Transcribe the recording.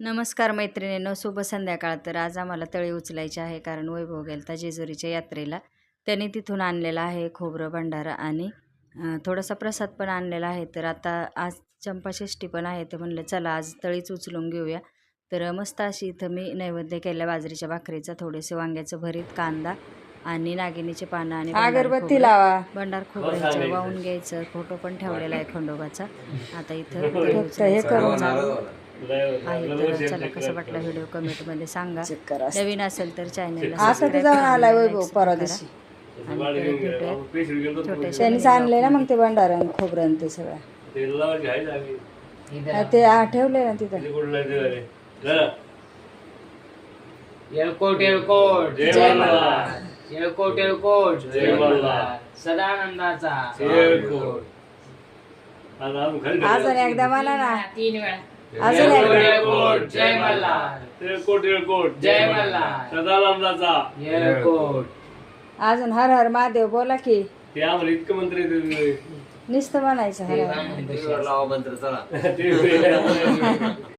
नमस्कार मैत्रिणींनो शुभ संध्याकाळ. तर आज आम्हाला तळी उचलायची आहे कारण वैभव गेलता जेजुरीच्या यात्रेला. त्यांनी तिथून आणलेला आहे खोबरं भंडारा आणि थोडासा प्रसाद पण आणलेला आहे. तर आता आज चंपाषष्ठी पण आहे. तर म्हणलं चला आज तळीच उचलून घेऊया. तर मस्त अशी इथं मी नैवेद्य केल्या बाजरीच्या भाकरीचा थोडेसे वांग्याचं भरीत कांदा आणि नागिनीचे पानं आणि अगरबत्ती लावा. भंडार खोबऱ्याचं वाहून घ्यायचं. फोटो पण ठेवलेला आहे खंडोबाचा. आता इथं हे करून. आहे तर चला कसा वाटला व्हिडिओ कमेंटमध्ये सांगा. चेक करा नवीन असेल तर चॅनलला आता तर जाऊन आलाय वैभव परवा दिवशी. त्यांनी आणले ना मग ते भंडारा आणि खोबरं आणि ते सगळं ते आ, ठेवले ना तिथं जय मल्हार. एलकोट एलकोट जय मल्हार. सदानंदाचा. एलकोट. अजून एकदा म्हणा ना तीन वेळा. अजून एकदा जय मल्हार. जय मल्हार. सदानंदाचा. अजून हर हर महादेव बोला की. ते आम्हाला इतकं मंत्र येते नुसतं म्हणायचं हर हर ते